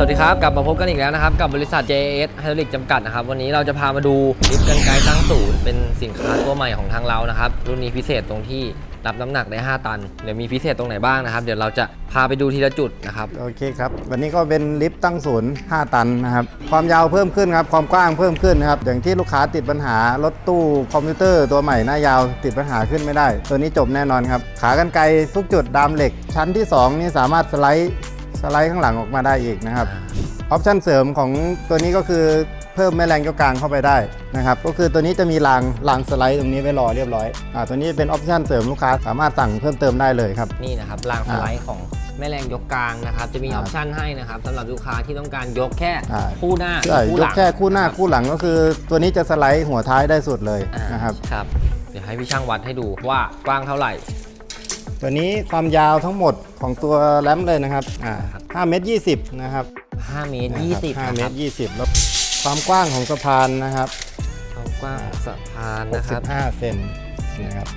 สวัสดีครับ กลับมาพบกันอีกแล้วนะครับ กับบริษัท JS Hydraulic จำกัดนะครับ วันนี้เราจะพามาดูลิฟต์กันไกลตั้งศูนย์เป็นสินค้าตัวใหม่ของทางเรานะครับ รุ่นนี้พิเศษตรงที่รับน้ำหนักได้ 5 ตัน เดี๋ยวมีพิเศษตรงไหนบ้างนะครับ เดี๋ยวเราจะพาไปดูทีละจุดนะครับ โอเคครับ วันนี้ก็เป็นลิฟต์ตั้งศูนย์ 5 ตันนะครับ ความยาวเพิ่มขึ้นครับ ความกว้างเพิ่มขึ้นนะครับ อย่างที่ลูกค้าติดปัญหารถตู้คอมพิวเตอร์ตัวใหม่หน้ายาวติดปัญหาขึ้นไม่ได้ ตัวนี้จบแน่นอนครับ ขากรรไกรทุกจุดดามเหล็ก ชั้นที่ 2 นี่สามารถสไลด์ สไลด์ข้างหลังออกมาได้อีกนะครับออปชั่นเสริมของตัวนี้ก็คือเพิ่มแม่แรงยกกลางเข้าไปได้นะครับก็คือตัวนี้จะมีรางรางสไลด์ตรงนี้ไว้รอเรียบร้อยอ่าตัวนี้เป็นออปชั่นเสริมลูกค้าสามารถสั่งเพิ่มเติมได้เลยครับนี่นะครับรางสไลด์ของแม่แรงยกกลางนะครับจะมีอครัอบปชันให้นะครับสำหรับลูกค้าที่ต้องการยกแค่อ่าคู่หน้าใช่คู่ยหกลังแค่คู่หน้าคู่หลังก็คือ ตัวนี้จะสไลด์หัวท้ายได้สุดเลยอ่านะครับครับเดี๋ยวให้พี่ช่างวัดให้ดูว่ากว้างเท่าไหร่ ตัวนี้ความยาวทั้งหมดของตัวแรมเลยนะครับอ่า5เมตร20นะครับ5เมตรนะครับ20 5นะเมครัตบร20แล้วความกว้างของสะพานนะครับความกว้างของสะพานนะครับ65เซนนะครับ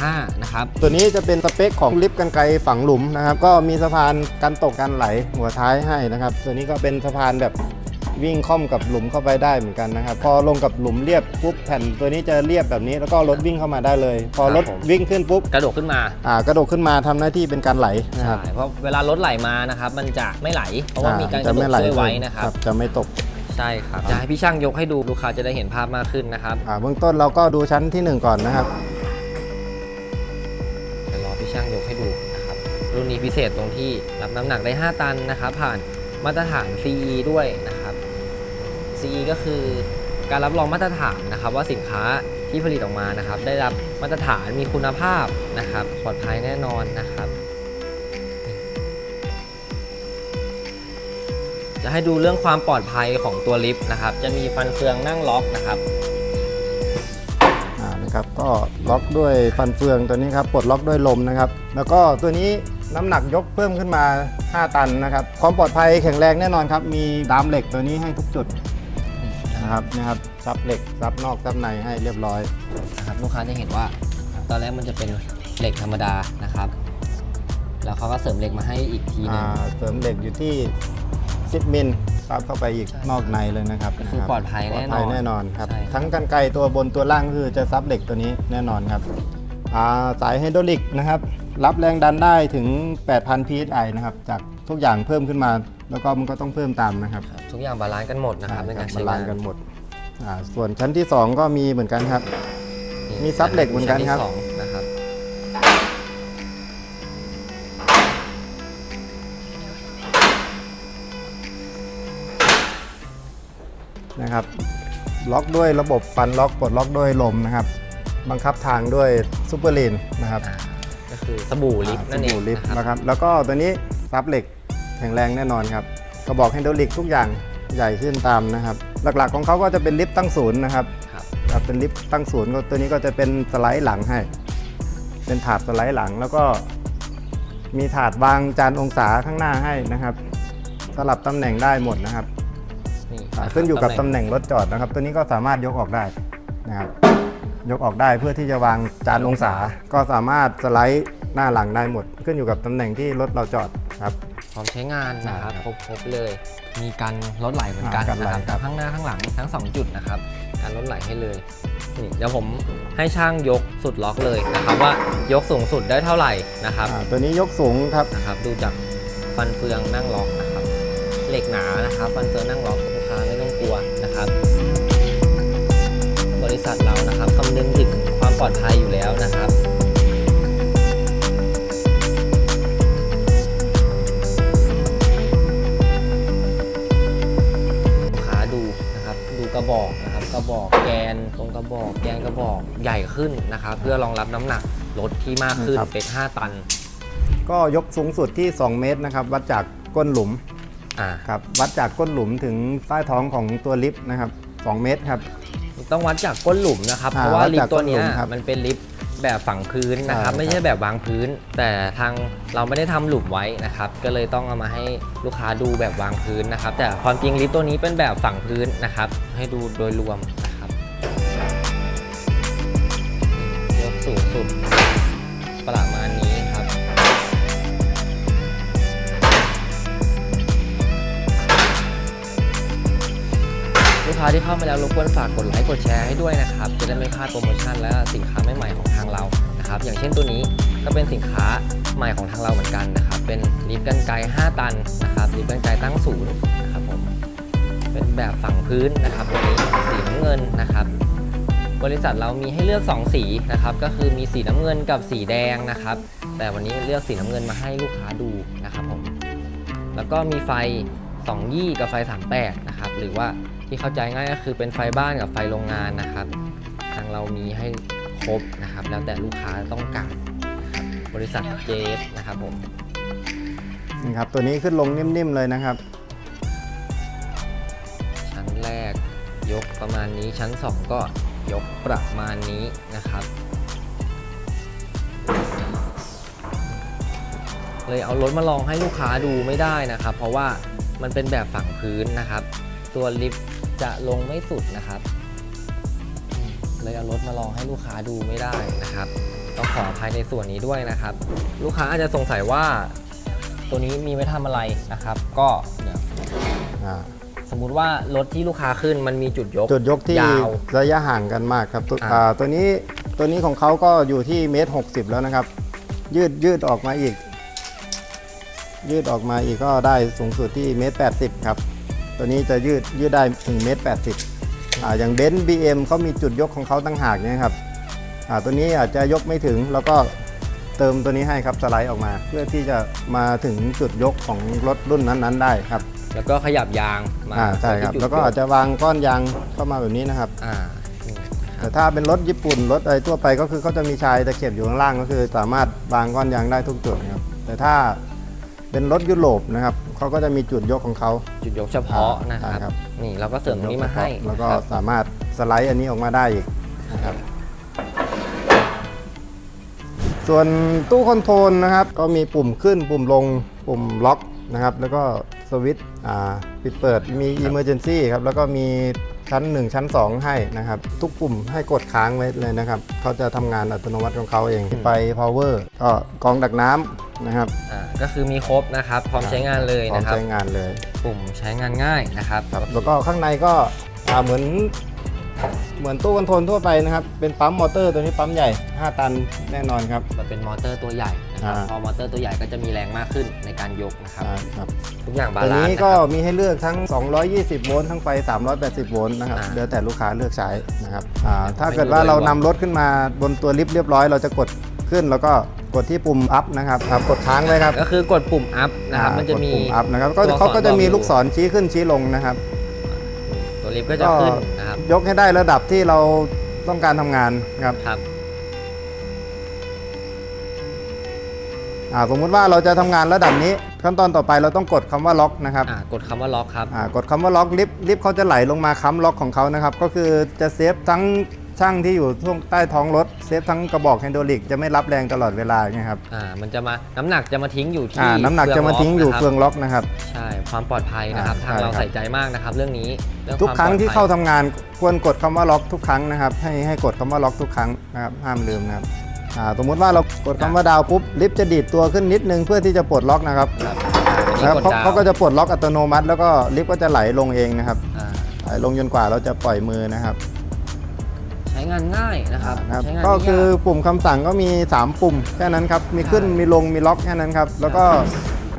65 นะครับ ตัวนี้จะเป็นสเปคของลิฟต์กันไกลฝังหลุมนะครับ ก็มีสะพานกันตกกันไหลหัวท้ายให้นะครับ ตัวนี้ก็เป็นสะพานแบบ วิ่งค่อมกับหลุมเข้าไปได้เหมือนกันนะครับ พอลงกับหลุมเรียบปุ๊บแผ่นตัวนี้จะเรียบแบบนี้ แล้วก็รถวิ่งเข้ามาได้เลย พอรถครับผมวิ่งขึ้นปุ๊บกระโดดขึ้นมาอ่ากระโดดขึ้นมาทำหน้าที่เป็นการไหลนะคใช่รับเพราะเวลารถไหลมานะครับมันจะไม่ไหล เพราะว่ามีการกจะระโดไม่ดไหลช่วยไว้นะครับจะไม่ตกใช่ครับจะให้พี่ช่างยกให้ดูลูกค้าจะได้เห็นภาพมากขึ้นนะครับอ่าเบื้องต้นเราก็ดูชั้นที่หนึ่งก่อนนะครับเดี๋ยวรอพี่ช่างยกให้ดูนะครับรุ่นนี้พิเศษตรงที่รับน้ำหนักได้ 5 ตันนะครับ ผ่านมาตรฐาน CE ด้วยนะครับ CE ก็คือการรับรองมาตรฐานนะครับว่าสินค้าที่ผลิตออกมานะครับ ได้รับมาตรฐานมีคุณภาพนะครับปลอดภัยแน่นอนนะครับ จะให้ดูเรื่องความปลอดภัยของตัวลิฟต์นะครับ จะมีฟันเฟืองนั่งล็อกนะครับนะครับก็ล็อกด้วยฟันเฟืองตัวนี้ครับปลดล็อกด้วยลมนะครับ แล้วก็ตัวนี้น้ำหนักยกเพิ่มขึ้นมา 5 ตันนะครับ ความปลอดภัยแข็งแรงแน่นอนครับ มีดามเหล็กตัวนี้ให้ทุกจุด นะครับนะครับซับเหล็กซับนอกซับในให้เรียบร้อยนะครับลูกค้าจะเห็นว่าตอนแรกมันจะเป็นเหล็กธรรมดานะครับ แล้วเขาก็เสริมเหล็กมาให้อีกทีหนึอ่างเสริมเหล็กอยู่ที่ 10มิลซับเข้าไปอีกนอกในเลยนะครับคือนะรับปลอดภัยปลอแน่ดนภัอยนแน่นอนครับใช่ทั้งกันไกรตัวบนตัวล่างก็คือจะซับเหล็กตัวนี้แน่นอนครับอ่าสายไฮดรอลิกนะครับ รับแรงดันได้ถึง 8,000 psi นะครับจากทุกอย่างเพิ่มขึ้นมา แล้วก็มันก็ต้องเพิ่มตามนะครับครับทุกอย่างบาลานซ์กันหมดนะครับในการบาใช้ลางานนซ์กันหมดอ่าส่วนชั้นที่ 2 ก็มีเหมือนกันครับนี่มีซับเหล็กเหมือนกันครับ ชั้ที่สองนะครับ นะครับ ล็อกด้วยระบบฟันล็อกปลดล็อกด้วยลมนะครับ บังคับทางด้วยซูเปอร์ลีนนะครับอ่าก็คือสบู่ลิฟต์นั่นเองสบู่ลิฟต์นะครับนะครับ แล้วก็ตัวนี้ซับเหล็ก แข็งแรงแน่นอนครับกระบอกไฮดรอลิกทุกอย่างใหญ่ขึ้นตามนะครับ หลักๆของเขาก็จะเป็นลิฟต์ตั้งศูนย์นะครับครับครับเป็นลิฟต์ตั้งศูนย์ก็ตัวนี้ก็จะเป็นสไลด์หลังให้ เป็นถาดสไลด์หลังแล้วก็มีถาดวางจานองศาข้างหน้าให้นะครับสลับตำแหน่งได้หมดนะครับนี่อ่าะครับขึ้นอยู่กับตำแหน่งแหน่งรถจอดนะครับ ตัวนี้ก็สามารถยกออกได้นะครับยกออกได้เพื่อที่จะวางจานองศา ก็สามารถสไลด์หน้าหลังได้หมด ขึ้นอยู่กับตำแหน่งที่รถเราจอดครับ พร้อมใช้งานนะครับใช่ครบครบเลย มีการลดไหลเหมือนกันอ่ากันไหลนะครับครับ ทั้งข้างหน้าข้างหลังทั้งสองจุดนะครับการลดไหลให้เลยนี่เดี๋ยวผมให้ช่างยกสุดล็อกเลยนะครับว่ายกสูงสุดได้เท่าไหร่นะครับอ่าตัวนี้ยกสูงครับ นะครับ ดูจากฟันเฟืองนั่งล็อกนะครับเหล็กหนานะครับ ฟันเฟืองนั่งล็อกลูกค้าไม่ต้องกลัวนะครับ บริษัทเรานะครับคำนึงถึงความปลอดภัยอยู่แล้วนะครับ รงกระบอกแกนกระบอกใหญ่ขึ้นนะครับเพื่อรองรับน้ำหนักรถที่มากขึ้นครับ เป็น 5 ตันก็ยกสูงสุดที่ 2 เมตรนะครับ วัดจากก้นหลุมอ่าครับ วัดจากก้นหลุมถึงใต้ท้องของตัวลิฟต์นะครับ 2 เมตรครับ ต้องวัดจากก้นหลุมนะครับอ่าเพราะว่าวัดลิฟจากต์ตัวเนี้ยก้นหลุมครับมันเป็นลิฟต์แบบฝังพื้นนะครับ ใช่ไม่ใช่แบบวางพื้น แต่ทางเราไม่ได้ทำหลุมไว้นะครับ ก็เลยต้องเอามาให้ลูกค้าดูแบบวางพื้นนะครับ แต่ความจริงลิฟต์ตัวนี้เป็นแบบฝังพื้นนะครับ ให้ดูโดยรวมนะครับ สูงสุดประมาณนี้ครับค้าที่เข้ามาแล้วรบกวนฝากกดไลค์กดแชร์ให้ด้วยนะครับ จะได้ไม่พลาดโปรโมชั่นและสินค้าใหม่ๆของทางเรานะครับ อย่างเช่นตัวนี้ก็เป็นสินค้าใหม่ของทางเราเหมือนกันนะครับ เป็นลิฟต์กันไกร5ตันนะครับลิฟต์กันไกรตั้งศูนย์นะครับผมเป็นแบบฝั่งพื้นนะครับตัวนี้สีน้ำเงินนะครับ บริษัทเรามีให้เลือก 2 สีนะครับ ก็คือมีสีน้ำเงินกับสีแดงนะครับ แต่วันนี้เลือกสีน้ำเงินมาให้ลูกค้าดูนะครับผม แล้วก็มีไฟ 2 ยี่กับไฟ 38 นะครับ หรือว่าที่เข้าใจง่ายก็คือเป็นไฟบ้านกับไฟโรงงานนะครับ ทางเรามีให้ครบนะครับ แล้วแต่ลูกค้าต้องการนะครับบริษัทเจสนะครับผม นี่ครับ ตัวนี้ขึ้นลงนิ่มๆเลยนะครับ ชั้นแรกยกประมาณนี้ชั้น 2 ก็ ยกประมาณนี้นะครับ เลยเอารถมาลองให้ลูกค้าดูไม่ได้นะครับ เพราะว่ามันเป็นแบบฝั่งพื้นนะครับ ตัวลิฟต์จะลงไม่สุดนะครับเลยเอารถมาลองให้ลูกค้าดูไม่ได้นะครับต้องขออภัยในส่วนนี้ด้วยนะครับ ลูกค้าอาจจะสงสัยว่า ตัวนี้มีไว้ทำอะไรนะครับ ก็เดี๋ยว สมมุติว่ารถที่ลูกค้าขึ้นมันมีจุดยกจุดยกที่ยาว ระยะห่างกันมากครับตัวอ่า อ่าตัวนี้ตัวนี้ของเขาก็อยู่ที่เมตรหกสิบแล้วนะครับ ยืดยืดออกมาอีก ยืดออกมาอีกก็ได้สูงสุดที่เมตรแปดสิบครับ ตัวนี้จะยืดยืดได้ถึงเมตรแปดสิบอ่าอย่างเบนซ์บีเอ็มเขามีจุดยกของเขาตั้งหากเนี่ยครับอ่าตัวนี้อาจจะยกไม่ถึงแล้วก็เติมตัวนี้ให้ครับสไลด์ออกมา เพื่อที่จะมาถึงจุดยกของรถรุ่นนั้นๆ ได้ครับ แล้วก็ขยับยางมาอ่าใช่ครับที่จุดแล้วก็อาจจะวางก้อนยางเข้ามาแบบนี้นะครับ อ่านี่นะครัแต่บถ้าเป็นรถญี่ปุ่นรถอะไรทั่วไปก็คือเขาจะมีชายตะเข็บอยู่ข้างล่างก็คือ สามารถวางก้อนยางได้ทุกจุดนะครับ แต่ถ้าเป็นรถยุโรปนะครับเขาก็จะมีจุดยกของเขาจุดยกเฉพาะนะคใช่รับครับ นี่เราก็เสริมตรงนี้มาให้ แล้วก็นะครับสามารถสไลด์อันนี้ออกมาได้อีกนะครับ ส่วนตู้คอนโทรลนะครับ ก็มีปุ่มขึ้นปุ่มลงปุ่มล็อกนะครับ แล้วก็ สวิตช์อ่าปิดเปิดมี Emergency ครับแล้วก็มีชั้น 1 ชั้น 2 ให้นะครับ ทุกปุ่มให้กดค้างไว้เลยนะครับเขาจะทำงานอัตโนมัติของเขาเองไฟ power ก็กรองดักน้ำนะครับอ่าก็คือมีครบนะครับ พร้อมใช้งานเลยพร้อมนะครับ ใช้งานเลยปุ่มใช้งานง่ายนะครับครับแล้วก็ข้างในก็อ่าเหมือน เหมือนตู้คอนโทรลทั่วไปนะครับ เป็นปั๊มมอเตอร์ตัวนี้ปั๊มใหญ่ 5 ตันแน่นอนครับ มันเป็นมอเตอร์ตัวใหญ่ นะครับอ่า พอมอเตอร์ตัวใหญ่ก็จะมีแรงมากขึ้นในการยกนะครับ อ่าครับทุกอย่างบาตัวลานนี้ซ์นะก็ครับ มีให้เลือกทั้ง 220 โวลต์ทั้งไฟ 380 โวลต์นะครับอ่าเดี๋ยวแต่ลูกค้าเลือกใช้นะครับอ่าเดี๋ยวถ้าผมเกิดให้ดูว่าโดยเรารวมนำรถขึ้นมาบนตัวลิฟต์เรียบร้อย เราจะกดขึ้นแล้วก็กดที่ปุ่มอัพนะครับครับกดค้างไว้ครับก็คือกดปุ่มอัพนะครับอ่ามันจะมีกดปุ่มอัพนะครับก็ตัวเขาก็จะมีบอกอยู่ลูกศรชี้ขึ้นชี้ลงนะครับ ตัวลิฟต์ก็จะขึ้นนะครับยกให้ได้ระดับที่เราต้องการทำงานครับ ครับ อ่าสมมุติว่าเราจะทำงานระดับนี้ ขั้นตอนต่อไปเราต้องกดคำว่าล็อกนะครับอ่ากดคำว่าล็อกครับอ่ากดคำว่าล็อกลิฟต์ลิฟต์เขาจะไหลลงมาค้ำล็อกของเขานะครับ ก็คือจะเซฟทั้งช่างที่อยู่ช่วงใต้ท้องรถเซฟทั้งกระบอกไฮดรอลิกจะไม่รับแรงตลอดเวลาไงครับอ่ามันจะมาน้ำหนักจะมาทิ้งอยู่ที่อ่าน้ำหนักจะมาทิ้งอยู่ล็กเฟืองล็อกนะครับใช่ความปลอดภัยนะครับอ่าทางเราใช่ครับใส่ใจมากนะครับ เรื่องนี้เรื่องทุกวามครั้งที่ปลอดภัยเข้าทำงานควรกดคำว่าล็อกทุกครั้งนะครับ ให้ให้กดคำว่าล็อกทุกครั้งนะครับห้ามลืมนะครับ อ่าสมมุติว่าเรากดคำว่าดาวปุ๊บลิฟต์จะดีดตัวขึ้นนิดนึงเพื่อที่จะปลดล็อกนะครับครับนะครับอันเขานี้เขาก็จะปลดล็อกอัตโนมัติ แล้วก็ลิฟต์ก็จะไหลลงเองนะครับอ่าไหลลงจนกว่าเราจะปล่อยมือนะครับใช้งานง่ายนะครับนะครับ ใช้งานก็ไม่ยา คือปุ่มคำสั่งก็มี 3 ปุ่มแค่นั้นครับมีขึ้นใช่มีลงมีล็อกแค่นั้นครับแล้วก็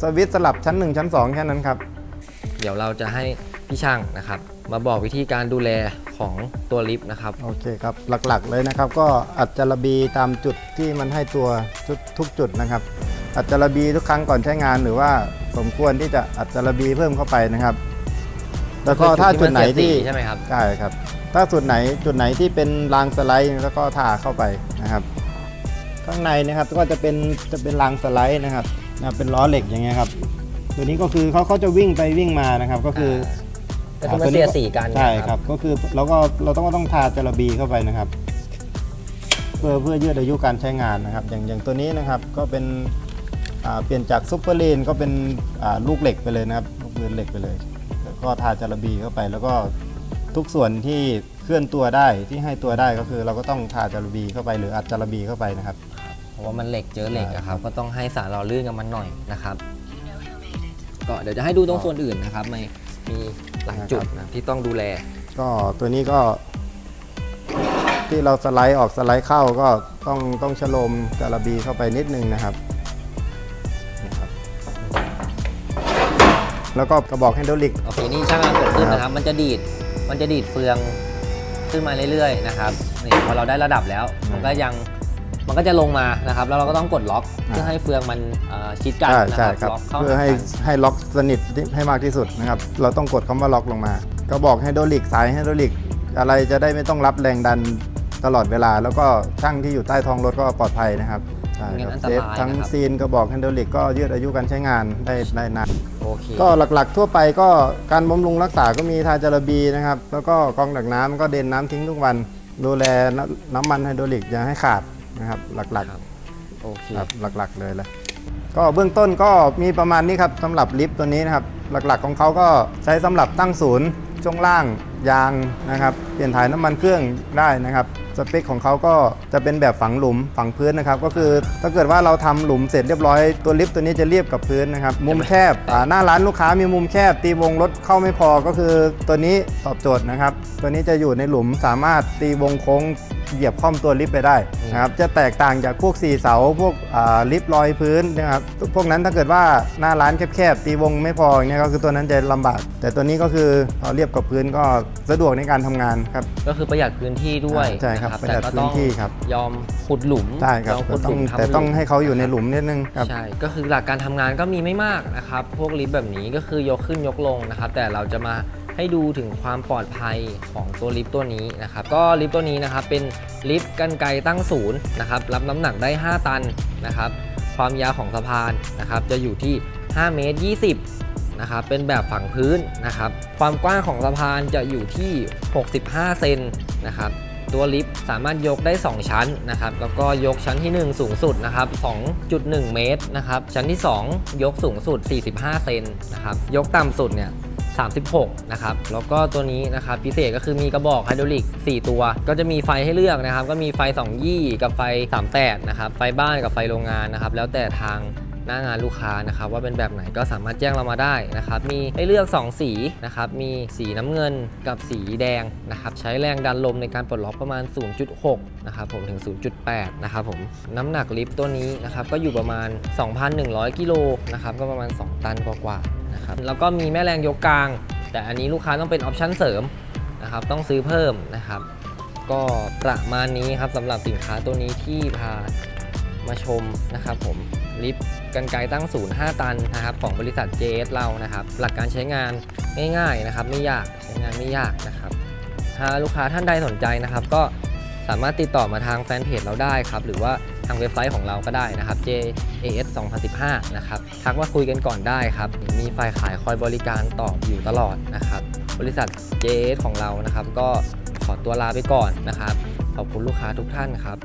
สวิตช์สลับชั้น 1 ชั้น 2 แค่นั้นครับ เดี๋ยวเราจะให้พี่ช่างนะครับ มาบอกวิธีการดูแล ของตัวลิฟต์นะครับ โอเคครับ หลักๆเลยนะครับ ก็อัดจระบีตามจุดที่มันให้ตัวทุกทุกจุดนะครับ อัดจระบีทุกครั้งก่อนใช้งานหรือว่าสมควรที่จะอัดจระบีเพิ่มเข้าไปนะครับ แล้วก็ถ้าจุดไหนที่ใช่ไหมครับใช่ครับ ถ้าจุดไหนจุดไหนที่เป็นรางสไลด์แล้วก็ทาเข้าไปนะครับ ข้างในนะครับก็จะเป็นจะเป็นรางสไลด์นะครับนะเป็นล้อเหล็กอย่างเงี้ยครับตัวนี้ก็คือเขาเขาจะวิ่งไปวิ่งมานะครับ ก็คือ ก็คือมันเสียสีกันใช่นะครับ ก็คือเราก็เราต้องต้องทาจระบีเข้าไปนะครับ เพื่อเพื่อยืดอายุการใช้งานนะครับ อย่างอย่างตัวนี้นะครับก็เป็นอ่าเปลี่ยนจากซุปเปอร์เลนก็เป็นอ่าลูกเหล็กไปเลยนะครับลูกปืนเหล็กไปเลย แล้วก็ทาจระบีเข้าไป แล้วก็ทุกส่วนที่เคลื่อนตัวได้ที่ให้ตัวได้ก็คือ เราก็ต้องทาจระบีเข้าไปหรืออัดจระบีเข้าไปนะครับ เพราะว่ามันเหล็กเจอเหล็กอะครับ ก็ต้องให้สารหล่อลื่นกับมันหน่อยนะครับ ก็เดี๋ยวจะให้ดูตรงส่วนอื่นนะครับไม่มี หลายจุดนะที่ต้องดูแล ก็ตัวนี้ก็ ที่เราสไลด์ออกสไลด์เข้าก็ต้องต้องชะโลมกระบีเข้าไปนิดนึงนะครับนี่ครับ แล้วก็กระบอกไฮดรอลิก โอเคนี่ช่างกำลังกดขึ้นนะครับ มันจะดีดมันจะดีดเฟืองขึ้นมาเรื่อยๆนะครับนี่พอเราได้ระดับแล้ว มันก็ยัง มันก็จะลงมานะครับ แล้วเราก็ต้องกดล็อกเพื่อให้เฟืองมันเอ่อชิดกันใช่นะใช่ครับครับล็อกเข้าเพื่อหาให้กันให้ล็อกสนิทให้มากที่สุดนะครับ เราต้องกดคำว่าล็อกลงมากระบอกไฮดรอลิกสายไฮดรอลิก อะไรจะได้ไม่ต้องรับแรงดันตลอดเวลา แล้วก็ช่างที่อยู่ใต้ท้องรถก็ปลอดภัยนะครับใช่ไม่งั้คนรับอันตเซฟรายทั้งนะครับซีนกระบอกไฮดรอลิกก็ยืดอายุการใช้งานได้ได้นาน โอเคก็หลักๆ ทั่วไปก็การบำรุงรักษาก็มีทาจาระบีนะครับ แล้วก็กรองดักน้ำก็เดนน้ำทิ้งทุกวัน ดูแลน้ำน้ำมันไฮดรอลิกอย่าให้ขาด นะครับหลักครับโอเค ๆครับหลักๆเลยแหละก็เบื้องต้นก็มีประมาณนี้ครับสำหรับลิฟต์ตัวนี้นะครับหลักๆของเขาก็ใช้สำหรับตั้งศูนย์ช่วงล่างยางนะครับเปลี่ยนถ่ายน้ำมันเครื่องได้นะครับสเปคของเขาก็จะเป็นแบบฝังหลุมฝังพื้นนะครับก็คือถ้าเกิดว่าเราทำหลุมเสร็จเรียบร้อยตัวลิฟต์ตัวนี้จะเรียบกับพื้นนะครับมุมแคบอ่าหน้าร้านลูกค้ามีมุมแคบ ตีวงรถเข้าไม่พอก็คือตัวนี้ตอบโจทย์นะครับตัวนี้จะอยู่ในหลุมสามารถตีวงโค้ง เหยียบค่อมตัวลิฟต์ไปได้นะครับจะแตกต่างจากพวก4เสาพวกอ่าลิฟต์ลอยพื้นนะครับพวกนั้นถ้าเกิดว่าหน้าร้านแคบๆตีวงไม่พออย่างเงี้ยก็คือตัวนั้นจะลำบาก แต่ตัวนี้ก็คือพอเรียบกับพื้นก็สะดวกในการทำงานครับก็คือประหยัดพื้นที่ด้วยอ่าใช่ครับนประหยัดแต่ก็พื้นที่ครับยอมขุดหลุมใช่ครับยอมขุแต่ดหต้อลุงมทำแต่ต้องลุมให้เขาอยู่ในหลุมนิดนึงครับใช่ก็คือหลักการทำงานก็มีไม่มากนะครับพวกลิฟต์แบบนี้ก็คือยกขึ้นยกลงนะครับแต่เราจะมา ให้ดูถึงความปลอดภัยของตัวลิฟต์ตัวนี้นะครับก็ลิฟต์ตัวนี้นะครับเป็นลิฟต์กันไกรตั้งศูนย์นะครับรับน้ำหนักได้ 5 ตันนะครับความยาวของสะพานนะครับจะอยู่ที่ 5 เมตร 20นะครับเป็นแบบฝังพื้นนะครับความกว้างของสะพานจะอยู่ที่ 65 เซนนะครับตัวลิฟต์สามารถยกได้ 2 ชั้นนะครับแล้วก็ยกชั้นที่ 1 สูงสุดนะครับ2.1 เมตรนะครับชั้นที่ 2 ยกสูงสุด 45 เซนนะครับยกต่ำสุดเนี่ย 36 นะครับ แล้วก็ตัวนี้นะครับพิเศษก็คือมีกระบอกไฮดรอลิก 4 ตัว ก็จะมีไฟให้เลือกนะครับ ก็มีไฟ 2 ยี่กับไฟ38นะครับ ไฟบ้านกับไฟโรงงานนะครับ แล้วแต่ทางหน้างานลูกค้านะครับว่าเป็นแบบไหนก็สามารถแจ้งเรามาได้นะครับ มีให้เลือก 2 สีนะครับ มีสีน้ำเงินกับสีแดงนะครับ ใช้แรงดันลมในการปลดล็อกประมาณ 0.6 นะครับผมถึง 0.8 นะครับผมน้ำหนักลิฟต์ตัวนี้นะครับก็อยู่ประมาณ 2,100 กิโลนะครับก็ประมาณ 2 ตันกว่าๆ นะครับแล้วก็มีแม่แรงยกกลาง แต่อันนี้ลูกค้าต้องเป็นออปชั่นเสริมนะครับต้องซื้อเพิ่มนะครับ ก็ประมาณนี้ครับสำหรับสินค้าตัวนี้ที่พามาชมนะครับผมลิฟต์กันไกรตั้งศูนย์5ตันนะครับของบริษัท JS เรานะครับ หลักการใช้งานง่ายๆนะครับ ไม่ยากใช้งานไม่ยากนะครับ ถ้าลูกค้าท่านใดสนใจนะครับ ก็สามารถติดต่อมาทางแฟนเพจเราได้ครับ หรือว่า ทางเว็บไซต์ของเราก็ได้นะครับ JAS 2015 นะครับทักมาคุยกันก่อนได้ครับ มีฝ่ายขายคอยบริการตอบอยู่ตลอดนะครับ บริษัท JAS ของเรานะครับ ก็ขอตัวลาไปก่อนนะครับ ขอบคุณลูกค้าทุกท่านครับ